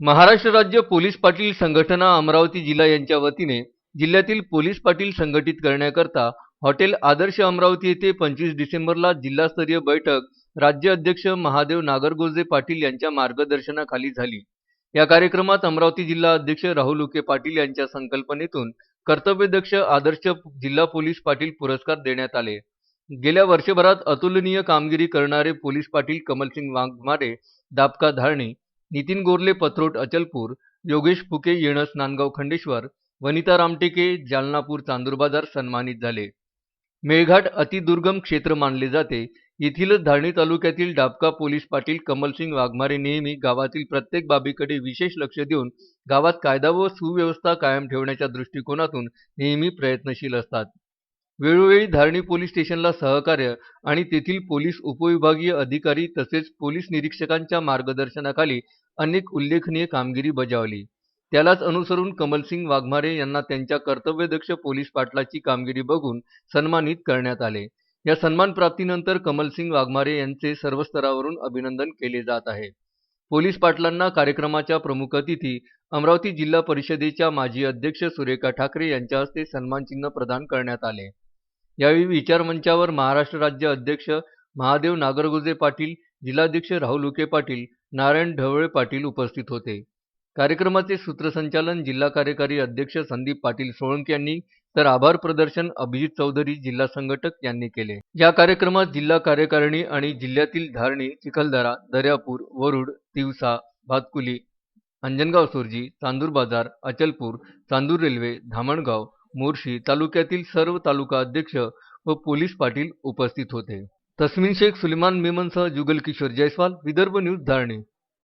महाराष्ट्र राज्य पोलीस पाटील संघटना अमरावती जिल्हा यांच्या वतीने जिल्ह्यातील पोलीस पाटील संघटित करण्याकरता हॉटेल आदर्श अमरावती येथे पंचवीस डिसेंबरला जिल्हास्तरीय बैठक राज्य अध्यक्ष महादेव नागरगोजे पाटील यांच्या मार्गदर्शनाखाली झाली. या कार्यक्रमात अमरावती जिल्हा अध्यक्ष राहुल उके पाटील यांच्या संकल्पनेतून कर्तव्यदक्ष आदर्श जिल्हा पोलीस पाटील पुरस्कार देण्यात आले. गेल्या वर्षभरात अतुलनीय कामगिरी करणारे पोलीस पाटील कमलसिंग वाघमारे दापका धारणे नितीन गोरले पत्रोट अचलपूर योगेश फुके येणस नांदगाव खंडेश्वर वनिता रामटेके जालनापूर चांदूर बाजार सन्मानित झाले. मेळघाट अतिदुर्गम क्षेत्र मानले जाते. येथीलच धारणी तालुक्यातील डाबका पोलीस पाटील कमलसिंग वाघमारे नेहमी गावातील प्रत्येक बाबीकडे विशेष लक्ष देऊन गावात कायदा व सुव्यवस्था कायम ठेवण्याच्या दृष्टिकोनातून नेहमी प्रयत्नशील असतात. वेळोवेळी धारणी पोलीस स्टेशनला सहकार्य आणि तेथील पोलीस उपविभागीय अधिकारी तसेच पोलीस निरीक्षकांच्या मार्गदर्शनाखाली अनेक उल्लेखनीय कामगिरी बजावली. त्यालाच अनुसरून कमलसिंग वाघमारे यांना त्यांच्या कर्तव्यदक्ष पोलीस पाटलाची कामगिरी बघून सन्मानित करण्यात आले. या सन्मान प्राप्तीनंतर कमलसिंग वाघमारे यांचे सर्व स्तरावरून अभिनंदन केले जात आहे. पोलीस पाटलांना कार्यक्रमाच्या प्रमुख अतिथी अमरावती जिल्हा परिषदेच्या माजी अध्यक्ष सुरेखा ठाकरे यांच्या हस्ते सन्मानचिन्ह प्रदान करण्यात आले. यावेळी विचारमंचावर महाराष्ट्र राज्य अध्यक्ष महादेव नागरगुजे पाटील जिल्हाध्यक्ष राहुल उके पाटील नारायण ढवळे पाटील उपस्थित होते. कार्यक्रमाचे सूत्रसंचालन जिल्हा कार्यकारी अध्यक्ष संदीप पाटील सोळंके यांनी तर आभार प्रदर्शन अभिजित चौधरी जिल्हा संघटक यांनी केले. या कार्यक्रमात जिल्हा कार्यकारिणी आणि जिल्ह्यातील धारणी चिखलदरा दर्यापूर वरुड तिवसा भातकुली अंजनगाव सुरजी चांदूर बाजार अचलपूर चांदूर रेल्वे धामणगाव मोर्शी तालुक्यातील सर्व तालुका अध्यक्ष व पोलीस पाटील उपस्थित होते. तस्मिन शेख सुलेमान मेमनसह जुगल किशोर जयस्वाल विदर्भ न्यूज धारणी.